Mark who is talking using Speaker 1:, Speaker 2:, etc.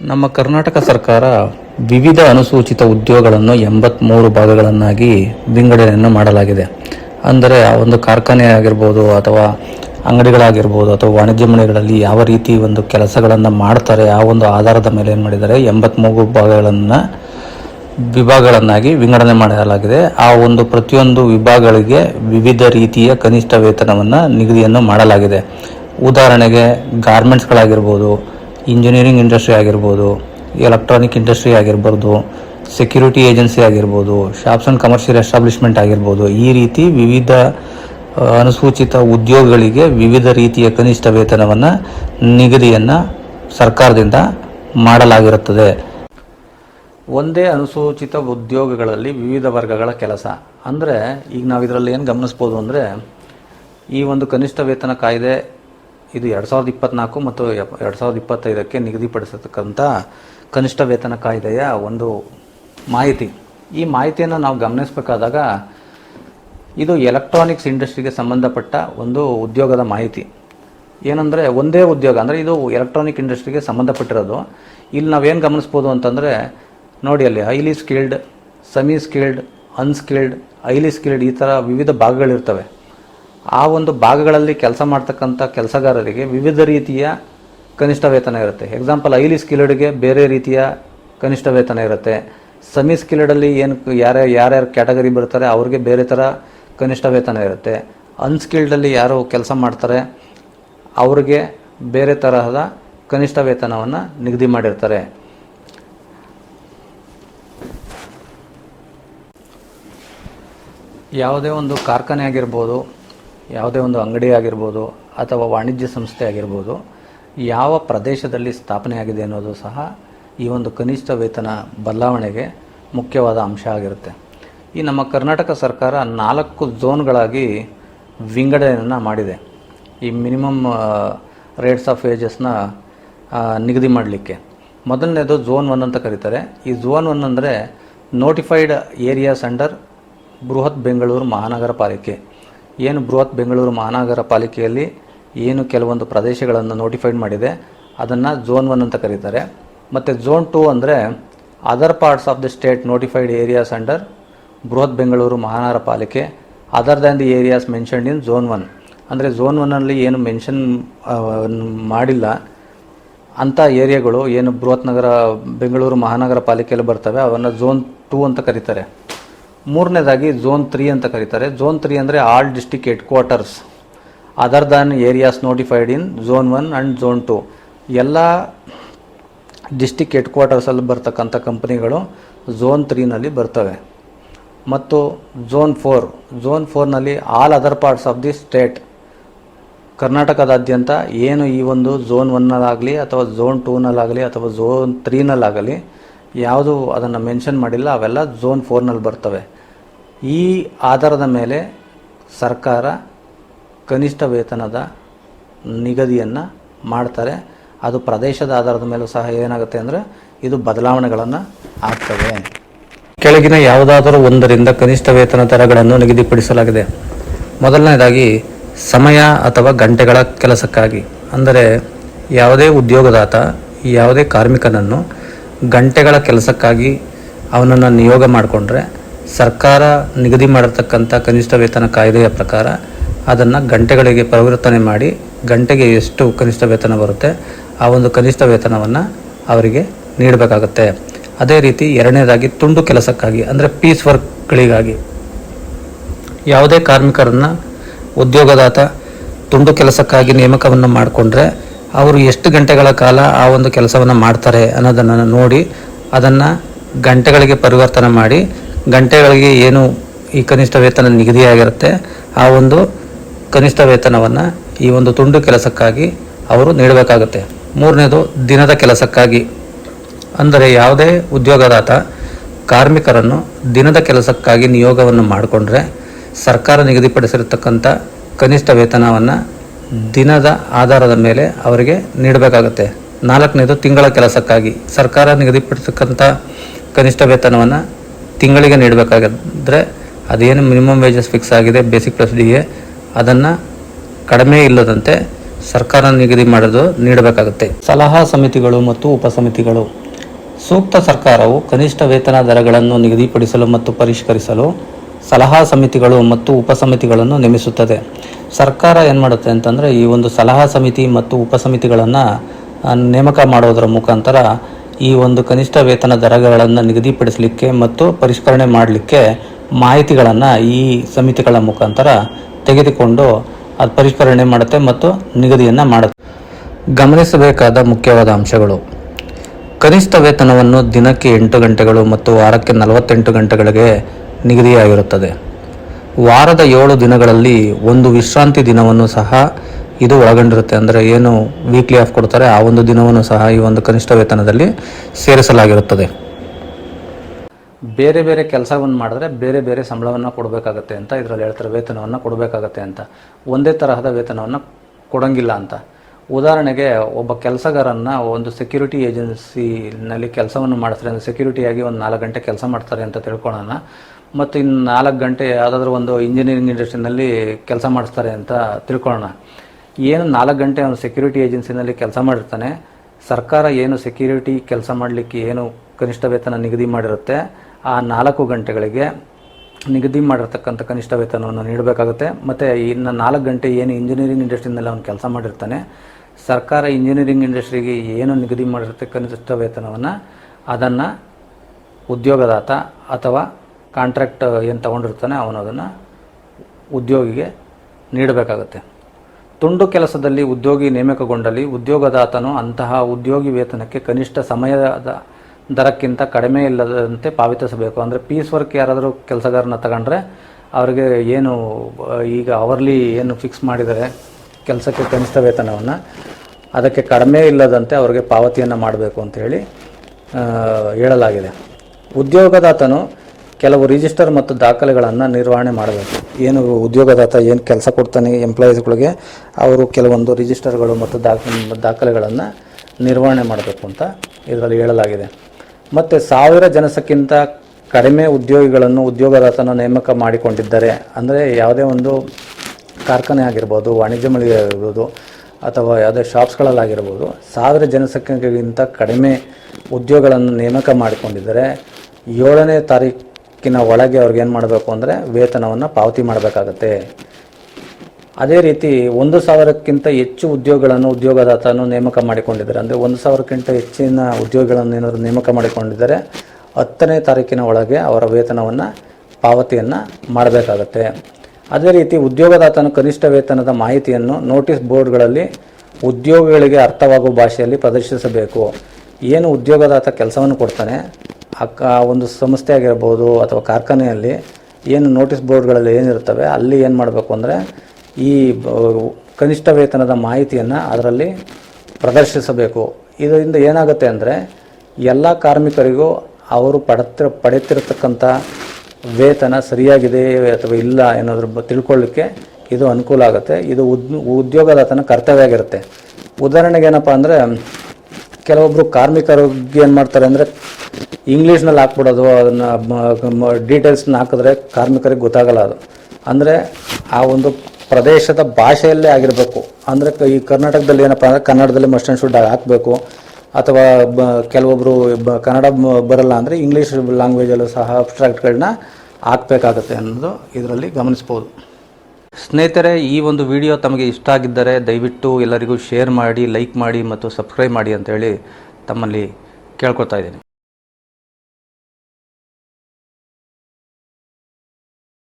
Speaker 1: ನಮ್ಮ ಕರ್ನಾಟಕ ಸರ್ಕಾರ ವಿವಿಧ ಅನುಸೂಚಿತ ಉದ್ಯೋಗಗಳನ್ನು ಎಂಬತ್ಮೂರು ಭಾಗಗಳನ್ನಾಗಿ ವಿಂಗಡಣೆಯನ್ನು ಮಾಡಲಾಗಿದೆ. ಅಂದರೆ ಆ ಒಂದು ಕಾರ್ಖಾನೆ ಆಗಿರ್ಬೋದು ಅಥವಾ ಅಂಗಡಿಗಳಾಗಿರ್ಬೋದು ಅಥವಾ ವಾಣಿಜ್ಯ ಮನೆಗಳಲ್ಲಿ ಯಾವ ರೀತಿ ಒಂದು ಕೆಲಸಗಳನ್ನು ಮಾಡ್ತಾರೆ, ಆ ಒಂದು ಆಧಾರದ ಮೇಲೆ ಏನು ಮಾಡಿದ್ದಾರೆ, ಎಂಬತ್ಮೂರು ಭಾಗಗಳನ್ನು ವಿಭಾಗಗಳನ್ನಾಗಿ ವಿಂಗಡಣೆ ಮಾಡಲಾಗಿದೆ. ಆ ಒಂದು ಪ್ರತಿಯೊಂದು ವಿಭಾಗಗಳಿಗೆ ವಿವಿಧ ರೀತಿಯ ಕನಿಷ್ಠ ವೇತನವನ್ನು ನಿಗದಿಯನ್ನು ಮಾಡಲಾಗಿದೆ. ಉದಾಹರಣೆಗೆ ಗಾರ್ಮೆಂಟ್ಸ್ಗಳಾಗಿರ್ಬೋದು ಇಂಜಿನಿಯರಿಂಗ್ ಇಂಡಸ್ಟ್ರಿ ಆಗಿರ್ಬೋದು ಎಲೆಕ್ಟ್ರಾನಿಕ್ ಇಂಡಸ್ಟ್ರಿ ಆಗಿರ್ಬೋದು ಸೆಕ್ಯೂರಿಟಿ ಏಜೆನ್ಸಿ ಆಗಿರ್ಬೋದು ಶಾಪ್ಸ್ ಆ್ಯಂಡ್ ಕಮರ್ಷಿಯಲ್ ಎಸ್ಟಾಬ್ಲಿಷ್ಮೆಂಟ್ ಆಗಿರ್ಬೋದು, ಈ ರೀತಿ ವಿವಿಧ ಅನುಸೂಚಿತ ಉದ್ಯೋಗಗಳಿಗೆ ವಿವಿಧ ರೀತಿಯ ಕನಿಷ್ಠ ವೇತನವನ್ನು ನಿಗದಿಯನ್ನು ಸರ್ಕಾರದಿಂದ ಮಾಡಲಾಗಿರುತ್ತದೆ. ಒಂದೇ ಅನುಸೂಚಿತ ಉದ್ಯೋಗಗಳಲ್ಲಿ ವಿವಿಧ ವರ್ಗಗಳ ಕೆಲಸ. ಅಂದರೆ ಈಗ ನಾವು ಇದರಲ್ಲಿ ಏನು ಗಮನಿಸ್ಬೋದು ಅಂದರೆ, ಈ ಒಂದು ಕನಿಷ್ಠ ವೇತನ ಕಾಯ್ದೆ ಇದು ಎರಡು ಸಾವಿರದ ಇಪ್ಪತ್ನಾಲ್ಕು ಮತ್ತು ಎರಡು ಸಾವಿರದ ಇಪ್ಪತ್ತೈದಕ್ಕೆ ನಿಗದಿಪಡಿಸತಕ್ಕಂಥ ಕನಿಷ್ಠ ವೇತನ ಕಾಯ್ದೆಯ ಒಂದು ಮಾಹಿತಿ. ಈ ಮಾಹಿತಿಯನ್ನು ನಾವು ಗಮನಿಸಬೇಕಾದಾಗ ಇದು ಎಲೆಕ್ಟ್ರಾನಿಕ್ಸ್ ಇಂಡಸ್ಟ್ರಿಗೆ ಸಂಬಂಧಪಟ್ಟ ಒಂದು ಉದ್ಯೋಗದ ಮಾಹಿತಿ. ಏನಂದರೆ ಒಂದೇ ಉದ್ಯೋಗ, ಅಂದರೆ ಇದು ಎಲೆಕ್ಟ್ರಾನಿಕ್ ಇಂಡಸ್ಟ್ರಿಗೆ ಸಂಬಂಧಪಟ್ಟಿರೋದು. ಇಲ್ಲಿ ನಾವೇನು ಗಮನಿಸ್ಬೋದು ಅಂತಂದರೆ ನೋಡಿ ಅಲ್ಲಿ highly skilled semi skilled unskilled highly skilled ಈ ಥರ ವಿವಿಧ ಭಾಗಗಳಿರ್ತವೆ. ಆ ಒಂದು ಭಾಗಗಳಲ್ಲಿ ಕೆಲಸ ಮಾಡ್ತಕ್ಕಂಥ ಕೆಲಸಗಾರರಿಗೆ ವಿವಿಧ ರೀತಿಯ ಕನಿಷ್ಠ ವೇತನ ಇರುತ್ತೆ. ಎಕ್ಸಾಂಪಲ್ ಐಲಿ ಸ್ಕಿಲ್ಡ್ಗೆ ಬೇರೆ ರೀತಿಯ ಕನಿಷ್ಠ ವೇತನ ಇರುತ್ತೆ. ಸೆಮಿ ಸ್ಕಿಲ್ಡಲ್ಲಿ ಏನು ಯಾರ್ಯಾರು ಯಾರ್ಯಾರು ಕ್ಯಾಟಗರಿ ಬರ್ತಾರೆ, ಅವ್ರಿಗೆ ಬೇರೆ ಥರ ಕನಿಷ್ಠ ವೇತನ ಇರುತ್ತೆ. ಅನ್ಸ್ಕಿಲ್ಡಲ್ಲಿ ಯಾರು ಕೆಲಸ ಮಾಡ್ತಾರೆ, ಅವ್ರಿಗೆ ಬೇರೆ ತರಹದ ಕನಿಷ್ಠ ವೇತನವನ್ನು ನಿಗದಿ ಮಾಡಿರ್ತಾರೆ. ಯಾವುದೇ ಒಂದು ಕಾರ್ಖಾನೆ ಆಗಿರ್ಬೋದು ಯಾವುದೇ ಒಂದು ಅಂಗಡಿ ಆಗಿರ್ಬೋದು ಅಥವಾ ವಾಣಿಜ್ಯ ಸಂಸ್ಥೆ ಆಗಿರ್ಬೋದು, ಯಾವ ಪ್ರದೇಶದಲ್ಲಿ ಸ್ಥಾಪನೆ ಆಗಿದೆ ಅನ್ನೋದು ಸಹ ಈ ಒಂದು ಕನಿಷ್ಠ ವೇತನ ಬದಲಾವಣೆಗೆ ಮುಖ್ಯವಾದ ಅಂಶ ಆಗಿರುತ್ತೆ. ಈ ನಮ್ಮ ಕರ್ನಾಟಕ ಸರ್ಕಾರ ನಾಲ್ಕು ಝೋನ್ಗಳಾಗಿ ವಿಂಗಡಣೆಯನ್ನು ಮಾಡಿದೆ. ಈ ಮಿನಿಮಮ್ ರೇಟ್ಸ್ ಆಫ್ ವೇಜಸ್ನ ನಿಗದಿ ಮಾಡಲಿಕ್ಕೆ. ಮೊದಲನೇದು ಝೋನ್ ಒನ್ ಅಂತ ಕರೀತಾರೆ. ಈ ಝೋನ್ ಒನ್ ಅಂದರೆ notified areas under Bruhat Bengaluru Mahanagara ಪಾಲಿಕೆ. ಏನು ಬೃಹತ್ ಬೆಂಗಳೂರು ಮಹಾನಗರ ಪಾಲಿಕೆಯಲ್ಲಿ ಏನು ಕೆಲವೊಂದು ಪ್ರದೇಶಗಳನ್ನು ನೋಟಿಫೈಡ್ ಮಾಡಿದೆ, ಅದನ್ನು ಝೋನ್ ಒನ್ ಅಂತ ಕರೀತಾರೆ. ಮತ್ತು ಝೋನ್ ಟೂ ಅಂದರೆ other parts of the state notified areas under Bruhat Bengaluru Mahanagara Palike other than the areas mentioned in zone one ಅಂದರೆ ಝೋನ್ ಒನ್ನಲ್ಲಿ ಏನು ಮೆನ್ಷನ್ ಮಾಡಿಲ್ಲ. ಅಂಥ ಏರಿಯಾಗಳು ಏನು ಬೃಹತ್ ನಗರ, ಬೆಂಗಳೂರು ಮಹಾನಗರ ಪಾಲಿಕೆಯಲ್ಲಿ ಬರ್ತವೆ, ಅವನ್ನು ಝೋನ್ ಟೂ ಅಂತ ಕರೀತಾರೆ. ಮೂರನೇದಾಗಿ ಝೋನ್ ತ್ರೀ ಅಂತ ಕರೀತಾರೆ. ಝೋನ್ ತ್ರೀ ಅಂದರೆ all district headquarters other than areas notified in zone one and zone two ಎಲ್ಲ ಡಿಸ್ಟಿಕ್ ಹೆಡ್ ಕ್ವಾರ್ಟರ್ಸಲ್ಲಿ ಬರ್ತಕ್ಕಂಥ ಕಂಪ್ನಿಗಳು ಝೋನ್ ತ್ರೀನಲ್ಲಿ ಬರ್ತವೆ. ಮತ್ತು zone four zone ಫೋರ್ನಲ್ಲಿ all other parts of the state ಕರ್ನಾಟಕದಾದ್ಯಂತ ಏನು ಈ ಒಂದು ಝೋನ್ ಒನ್ನಲ್ಲಾಗಲಿ ಅಥವಾ ಝೋನ್ ಟೂನಲ್ಲಾಗಲಿ ಅಥವಾ ಝೋನ್ ತ್ರೀನಲ್ಲಾಗಲಿ ಯಾವುದು ಅದನ್ನು ಮೆನ್ಷನ್ ಮಾಡಿಲ್ಲ, ಅವೆಲ್ಲ ಝೋನ್ ಫೋರ್ನಲ್ಲಿ ಬರ್ತವೆ. ಈ ಆಧಾರದ ಮೇಲೆ ಸರ್ಕಾರ ಕನಿಷ್ಠ ವೇತನದ ನಿಗದಿಯನ್ನು ಮಾಡ್ತಾರೆ. ಅದು ಪ್ರದೇಶದ ಆಧಾರದ ಮೇಲೂ ಸಹ ಏನಾಗುತ್ತೆ ಅಂದರೆ ಇದು ಬದಲಾವಣೆಗಳನ್ನು ಆಗ್ತವೆ. ಕೆಳಗಿನ ಯಾವುದಾದರೂ ಒಂದರಿಂದ ಕನಿಷ್ಠ ವೇತನ ದರಗಳನ್ನು ನಿಗದಿಪಡಿಸಲಾಗಿದೆ. ಮೊದಲನೇದಾಗಿ ಸಮಯ ಅಥವಾ ಗಂಟೆಗಳ ಕೆಲಸಕ್ಕಾಗಿ. ಅಂದರೆ ಯಾವುದೇ ಉದ್ಯೋಗದಾತ ಯಾವುದೇ ಕಾರ್ಮಿಕನನ್ನು ಗಂಟೆಗಳ ಕೆಲಸಕ್ಕಾಗಿ ಅವನನ್ನು ನಿಯೋಗ ಮಾಡಿಕೊಂಡ್ರೆ ಸರ್ಕಾರ ನಿಗದಿ ಮಾಡಿರ್ತಕ್ಕಂಥ ಕನಿಷ್ಠ ವೇತನ ಕಾಯ್ದೆಯ ಪ್ರಕಾರ ಅದನ್ನು ಗಂಟೆಗಳಿಗೆ ಪರಿವರ್ತನೆ ಮಾಡಿ ಗಂಟೆಗೆ ಎಷ್ಟು ಕನಿಷ್ಠ ವೇತನ ಬರುತ್ತೆ ಆ ಒಂದು ಕನಿಷ್ಠ ವೇತನವನ್ನು ಅವರಿಗೆ ನೀಡಬೇಕಾಗುತ್ತೆ. ಅದೇ ರೀತಿ ಎರಡನೇದಾಗಿ ತುಂಡು ಕೆಲಸಕ್ಕಾಗಿ, ಅಂದರೆ ಪೀಸ್ ವರ್ಕ್ಗಳಿಗಾಗಿ ಯಾವುದೇ ಕಾರ್ಮಿಕರನ್ನು ಉದ್ಯೋಗದಾತ ತುಂಡು ಕೆಲಸಕ್ಕಾಗಿ ನೇಮಕವನ್ನು ಮಾಡಿಕೊಂಡ್ರೆ ಅವರು ಎಷ್ಟು ಗಂಟೆಗಳ ಕಾಲ ಆ ಒಂದು ಕೆಲಸವನ್ನು ಮಾಡ್ತಾರೆ ಅನ್ನೋದನ್ನು ನೋಡಿ ಅದನ್ನು ಗಂಟೆಗಳಿಗೆ ಪರಿವರ್ತನೆ ಮಾಡಿ ಗಂಟೆಗಳಿಗೆ ಏನು ಈ ಕನಿಷ್ಠ ವೇತನ ನಿಗದಿಯಾಗಿರುತ್ತೆ, ಆ ಒಂದು ಕನಿಷ್ಠ ವೇತನವನ್ನು ಈ ಒಂದು ತುಂಡು ಕೆಲಸಕ್ಕಾಗಿ ಅವರು ನೀಡಬೇಕಾಗುತ್ತೆ. ಮೂರನೇದು, ದಿನದ ಕೆಲಸಕ್ಕಾಗಿ. ಅಂದರೆ ಯಾವುದೇ ಉದ್ಯೋಗದಾತ ಕಾರ್ಮಿಕರನ್ನು ದಿನದ ಕೆಲಸಕ್ಕಾಗಿ ನಿಯೋಗವನ್ನು ಮಾಡಿಕೊಂಡ್ರೆ ಸರ್ಕಾರ ನಿಗದಿಪಡಿಸಿರತಕ್ಕಂಥ ಕನಿಷ್ಠ ವೇತನವನ್ನು ದಿನದ ಆಧಾರದ ಮೇಲೆ ಅವರಿಗೆ ನೀಡಬೇಕಾಗುತ್ತೆ. ನಾಲ್ಕನೇದು ತಿಂಗಳ ಕೆಲಸಕ್ಕಾಗಿ. ಸರ್ಕಾರ ನಿಗದಿಪಡಿಸತಕ್ಕಂಥ ಕನಿಷ್ಠ ವೇತನವನ್ನು ತಿಂಗಳಿಗೆ ನೀಡಬೇಕಾಗಿದ್ರೆ ಅದೇನು ಮಿನಿಮಮ್ ವೇಜಸ್ ಫಿಕ್ಸ್ ಆಗಿದೆ, ಬೇಸಿಕ್ ಪ್ಲಸ್ ಡಿ ಎ, ಅದನ್ನು ಕಡಿಮೆ ಇಲ್ಲದಂತೆ ಸರ್ಕಾರ ನಿಗದಿ ಮಾಡೋದು ನೀಡಬೇಕಾಗುತ್ತೆ. ಸಲಹಾ ಸಮಿತಿಗಳು ಮತ್ತು ಉಪಸಮಿತಿಗಳು ಸೂಕ್ತ ಸರ್ಕಾರವು ಕನಿಷ್ಠ ವೇತನ ದರಗಳನ್ನು ನಿಗದಿಪಡಿಸಲು ಮತ್ತು ಪರಿಷ್ಕರಿಸಲು ಸಲಹಾ ಸಮಿತಿಗಳು ಮತ್ತು ಉಪಸಮಿತಿಗಳನ್ನು ನೇಮಿಸುತ್ತದೆ. ಸರ್ಕಾರ ಏನು ಮಾಡುತ್ತೆ ಅಂತಂದರೆ ಈ ಒಂದು ಸಲಹಾ ಸಮಿತಿ ಮತ್ತು ಉಪಸಮಿತಿಗಳನ್ನು ನೇಮಕ ಮಾಡೋದರ ಮುಖಾಂತರ ಈ ಒಂದು ಕನಿಷ್ಠ ವೇತನ ದರಗಳನ್ನು ನಿಗದಿಪಡಿಸಲಿಕ್ಕೆ ಮತ್ತು ಪರಿಷ್ಕರಣೆ ಮಾಡಲಿಕ್ಕೆ ಮಾಹಿತಿಗಳನ್ನು ಈ ಸಮಿತಿಗಳ ಮುಖಾಂತರ ತೆಗೆದುಕೊಂಡು ಅದು ಪರಿಷ್ಕರಣೆ ಮಾಡುತ್ತೆ ಮತ್ತು ನಿಗದಿಯನ್ನು ಮಾಡುತ್ತೆ. ಗಮನಿಸಬೇಕಾದ ಮುಖ್ಯವಾದ ಅಂಶಗಳು. ಕನಿಷ್ಠ ವೇತನವನ್ನು ದಿನಕ್ಕೆ ಎಂಟು ಗಂಟೆಗಳು ಮತ್ತು ವಾರಕ್ಕೆ ನಲವತ್ತೆಂಟು ಗಂಟೆಗಳಿಗೆ ನಿಗದಿಯಾಗಿರುತ್ತದೆ. ವಾರದ ಏಳು ದಿನಗಳಲ್ಲಿ ಒಂದು ವಿಶ್ರಾಂತಿ ದಿನವನ್ನು ಸಹ ಇದು ಒಳಗೊಂಡಿರುತ್ತೆ. ಅಂದರೆ ಏನು ವೀಕ್ಲಿ ಆಫ್ ಕೊಡ್ತಾರೆ, ಆ ಒಂದು ದಿನವನ್ನು ಸಹ ಈ ಒಂದು ಕನಿಷ್ಠ ವೇತನದಲ್ಲಿ ಸೇರಿಸಲಾಗಿರುತ್ತದೆ. ಬೇರೆ ಬೇರೆ ಕೆಲಸವನ್ನು ಮಾಡಿದ್ರೆ ಬೇರೆ ಬೇರೆ ಸಂಬಳವನ್ನು ಕೊಡಬೇಕಾಗತ್ತೆ ಅಂತ ಇದರಲ್ಲಿ ಹೇಳ್ತಾರೆ, ವೇತನವನ್ನು ಕೊಡಬೇಕಾಗತ್ತೆ ಅಂತ. ಒಂದೇ ತರಹದ ವೇತನವನ್ನು ಕೊಡೋಂಗಿಲ್ಲ ಅಂತ. ಉದಾಹರಣೆಗೆ ಒಬ್ಬ ಕೆಲಸಗಾರನ್ನು ಒಂದು ಸೆಕ್ಯೂರಿಟಿ ಏಜೆನ್ಸಿನಲ್ಲಿ ಕೆಲಸವನ್ನು ಮಾಡಿಸ್ತಾರೆ ಅಂದರೆ ಸೆಕ್ಯೂರಿಟಿಯಾಗಿ ಒಂದು ನಾಲ್ಕು ಗಂಟೆ ಕೆಲಸ ಮಾಡ್ತಾರೆ ಅಂತ ತಿಳ್ಕೊಳ್ಳೋಣ ಮತ್ತು ಇನ್ನು ನಾಲ್ಕು ಗಂಟೆ ಯಾವುದಾದ್ರೂ ಒಂದು ಇಂಜಿನಿಯರಿಂಗ್ ಇಂಡಸ್ಟ್ರಿನಲ್ಲಿ ಕೆಲಸ ಮಾಡಿಸ್ತಾರೆ ಅಂತ ತಿಳ್ಕೊಳ್ಳೋಣ. ಏನು ನಾಲ್ಕು ಗಂಟೆ ಅವನು ಸೆಕ್ಯೂರಿಟಿ ಏಜೆನ್ಸಿನಲ್ಲಿ ಕೆಲಸ ಮಾಡಿರ್ತಾನೆ, ಸರ್ಕಾರ ಏನು ಸೆಕ್ಯೂರಿಟಿ ಕೆಲಸ ಮಾಡಲಿಕ್ಕೆ ಏನು ಕನಿಷ್ಠ ವೇತನ ನಿಗದಿ ಮಾಡಿರುತ್ತೆ, ಆ ನಾಲ್ಕು ಗಂಟೆಗಳಿಗೆ ನಿಗದಿ ಮಾಡಿರ್ತಕ್ಕಂಥ ಕನಿಷ್ಠ ವೇತನವನ್ನು ನೀಡಬೇಕಾಗುತ್ತೆ. ಮತ್ತು ಇನ್ನು ನಾಲ್ಕು ಗಂಟೆ ಏನು ಇಂಜಿನಿಯರಿಂಗ್ ಇಂಡಸ್ಟ್ರಿನಲ್ಲಿ ಅವನು ಕೆಲಸ ಮಾಡಿರ್ತಾನೆ, ಸರ್ಕಾರ ಇಂಜಿನಿಯರಿಂಗ್ ಇಂಡಸ್ಟ್ರಿಗೆ ಏನು ನಿಗದಿ ಮಾಡಿರುತ್ತೆ ಕನಿಷ್ಠ ವೇತನವನ್ನು, ಅದನ್ನು ಉದ್ಯೋಗದಾತ ಅಥವಾ ಕಾಂಟ್ರಾಕ್ಟ್ ಏನು ತೊಗೊಂಡಿರ್ತಾನೆ ಅವನು ಅದನ್ನು ಉದ್ಯೋಗಿಗೆ ನೀಡಬೇಕಾಗುತ್ತೆ. ತುಂಡು ಕೆಲಸದಲ್ಲಿ ಉದ್ಯೋಗಿ ನೇಮಕಗೊಂಡಲ್ಲಿ ಉದ್ಯೋಗದಾತನು ಅಂತಹ ಉದ್ಯೋಗಿ ವೇತನಕ್ಕೆ ಕನಿಷ್ಠ ಸಮಯದ ದರಕ್ಕಿಂತ ಕಡಿಮೆ ಇಲ್ಲದಂತೆ ಪಾವತಿಸಬೇಕು. ಅಂದರೆ ಪೀಸ್ ವರ್ಕ್ ಯಾರಾದರೂ ಕೆಲಸಗಾರನ ತಗೊಂಡ್ರೆ ಅವರಿಗೆ ಏನು, ಈಗ ಅವರ್ಲಿ ಏನು ಫಿಕ್ಸ್ ಮಾಡಿದರೆ ಕೆಲಸಕ್ಕೆ ಕನಿಷ್ಠ ವೇತನವನ್ನು ಅದಕ್ಕೆ ಕಡಿಮೆ ಇಲ್ಲದಂತೆ ಅವರಿಗೆ ಪಾವತಿಯನ್ನು ಮಾಡಬೇಕು ಅಂತ ಹೇಳಿ ಹೇಳಲಾಗಿದೆ. ಉದ್ಯೋಗದಾತನು ಕೆಲವು ರಿಜಿಸ್ಟರ್ ಮತ್ತು ದಾಖಲೆಗಳನ್ನು ನಿರ್ವಹಣೆ ಮಾಡಬೇಕು. ಏನು ಉದ್ಯೋಗದಾತ ಏನು ಕೆಲಸ ಕೊಡ್ತಾನೆ ಎಂಪ್ಲಾಯೀಸ್ಗಳಿಗೆ ಅವರು ಕೆಲವೊಂದು ರಿಜಿಸ್ಟರ್ಗಳು ಮತ್ತು ದಾಖ, ದಾಖಲೆಗಳನ್ನು ನಿರ್ವಹಣೆ ಮಾಡಬೇಕು ಅಂತ ಇದರಲ್ಲಿ ಹೇಳಲಾಗಿದೆ. ಮತ್ತು ಸಾವಿರ ಜನಸಕ್ಕಿಂತ ಕಡಿಮೆ ಉದ್ಯೋಗಿಗಳನ್ನು ಉದ್ಯೋಗದಾತನ ನೇಮಕ ಮಾಡಿಕೊಂಡಿದ್ದಾರೆ, ಅಂದರೆ ಯಾವುದೇ ಒಂದು ಕಾರ್ಖಾನೆ ಆಗಿರ್ಬೋದು, ವಾಣಿಜ್ಯ ಮಳಿಗೆ ಆಗಿರ್ಬೋದು, ಅಥವಾ ಯಾವುದೇ ಶಾಪ್ಸ್ಗಳಲ್ಲಾಗಿರ್ಬೋದು, ಸಾವಿರ ಜನಸಂಖ್ಯೆಗಿಂತ ಕಡಿಮೆ ಉದ್ಯೋಗಗಳನ್ನು ನೇಮಕ ಮಾಡಿಕೊಂಡಿದ್ದರೆ, ಏಳನೇ ತಾರೀಕಿನ ಒಳಗೆ ಅವ್ರಿಗೆ ಏನು ಮಾಡಬೇಕು ಅಂದರೆ ವೇತನವನ್ನು ಪಾವತಿ ಮಾಡಬೇಕಾಗತ್ತೆ. ಅದೇ ರೀತಿ ಒಂದು ಸಾವಿರಕ್ಕಿಂತ ಹೆಚ್ಚು ಉದ್ಯೋಗಗಳನ್ನು ಉದ್ಯೋಗದಾತನು ನೇಮಕ ಮಾಡಿಕೊಂಡಿದ್ದಾರೆ. ಅಂದರೆ ಒಂದು ಸಾವಿರಕ್ಕಿಂತ ಹೆಚ್ಚಿನ ಉದ್ಯೋಗಗಳನ್ನು ಏನಾದರೂ ನೇಮಕ ಮಾಡಿಕೊಂಡಿದ್ದರೆ, ಹತ್ತನೇ ತಾರೀಕಿನ ಒಳಗೆ ಅವರ ವೇತನವನ್ನು ಪಾವತಿಯನ್ನು ಮಾಡಬೇಕಾಗತ್ತೆ. ಅದೇ ರೀತಿ ಉದ್ಯೋಗದಾತನು ಕನಿಷ್ಠ ವೇತನದ ಮಾಹಿತಿಯನ್ನು ನೋಟಿಸ್ ಬೋರ್ಡ್ಗಳಲ್ಲಿ ಉದ್ಯೋಗಿಗಳಿಗೆ ಅರ್ಥವಾಗುವ ಭಾಷೆಯಲ್ಲಿ ಪ್ರದರ್ಶಿಸಬೇಕು. ಏನು ಉದ್ಯೋಗದಾತ ಕೆಲಸವನ್ನು ಕೊಡ್ತಾನೆ ಆ ಕ- ಒಂದು ಸಂಸ್ಥೆ ಆಗಿರ್ಬೋದು ಅಥವಾ ಕಾರ್ಖಾನೆಯಲ್ಲಿ ಏನು ನೋಟಿಸ್ ಬೋರ್ಡ್ಗಳಲ್ಲಿ ಏನಿರ್ತವೆ ಅಲ್ಲಿ ಏನು ಮಾಡಬೇಕು ಅಂದರೆ ಈ ಕನಿಷ್ಠ ವೇತನದ ಮಾಹಿತಿಯನ್ನು ಅದರಲ್ಲಿ ಪ್ರದರ್ಶಿಸಬೇಕು. ಇದರಿಂದ ಏನಾಗುತ್ತೆ ಅಂದರೆ ಎಲ್ಲ ಕಾರ್ಮಿಕರಿಗೂ ಅವರು ಪಡತ್ರ ಪಡೆಯುತ್ತಿರತಕ್ಕಂಥ ವೇತನ ಸರಿಯಾಗಿದೆ ಅಥವಾ ಇಲ್ಲ ಅನ್ನೋದ್ರ ತಿಳ್ಕೊಳ್ಳಿಕ್ಕೆ ಇದು ಅನುಕೂಲ ಆಗುತ್ತೆ. ಇದು ಉದ್, ಉದ್ಯೋಗದಾತನ ಕರ್ತವ್ಯ ಆಗಿರುತ್ತೆ. ಉದಾಹರಣೆಗೆ ಏನಪ್ಪ ಅಂದರೆ ಕೆಲವೊಬ್ಬರು ಕಾರ್ಮಿಕರಿಗೆ ಏನು ಮಾಡ್ತಾರೆ ಅಂದರೆ ಇಂಗ್ಲೀಷ್ನಲ್ಲಿ ಹಾಕ್ಬಿಡೋದು, ಅದನ್ನು ಡೀಟೇಲ್ಸ್ನ ಹಾಕಿದ್ರೆ ಕಾರ್ಮಿಕರಿಗೆ ಗೊತ್ತಾಗಲ್ಲ ಅದು. ಅಂದರೆ ಆ ಒಂದು ಪ್ರದೇಶದ ಭಾಷೆಯಲ್ಲೇ ಆಗಿರಬೇಕು. ಅಂದರೆ ಈ ಕರ್ನಾಟಕದಲ್ಲಿ ಏನಪ್ಪ ಅಂದರೆ ಕನ್ನಡದಲ್ಲಿ ಮಸ್ಟ್ ಆ್ಯಂಡ್ ಶುಡ್ ಹಾಕಬೇಕು. ಅಥವಾ ಬ ಕೆಲವೊಬ್ಬರು ಕನ್ನಡ ಬರಲ್ಲ ಅಂದರೆ ಇಂಗ್ಲೀಷ್ ಲ್ಯಾಂಗ್ವೇಜಲ್ಲೂ ಸಹ ಅಬ್ಸ್ಟ್ರಾಕ್ಟ್ಗಳನ್ನ ಹಾಕಬೇಕಾಗತ್ತೆ ಅನ್ನೋದು ಇದರಲ್ಲಿ ಗಮನಿಸ್ಬೋದು. ಸ್ನೇಹಿತರೆ, ಈ ಒಂದು ವಿಡಿಯೋ ತಮಗೆ ಇಷ್ಟ ಆಗಿದ್ದರೆ ದಯವಿಟ್ಟು ಎಲ್ಲರಿಗೂ ಶೇರ್ ಮಾಡಿ, ಲೈಕ್ ಮಾಡಿ ಮತ್ತು ಸಬ್ಸ್ಕ್ರೈಬ್ ಮಾಡಿ ಅಂತೇಳಿ ತಮ್ಮಲ್ಲಿ ಕೇಳ್ಕೊತಾ ಇದ್ದೀನಿ.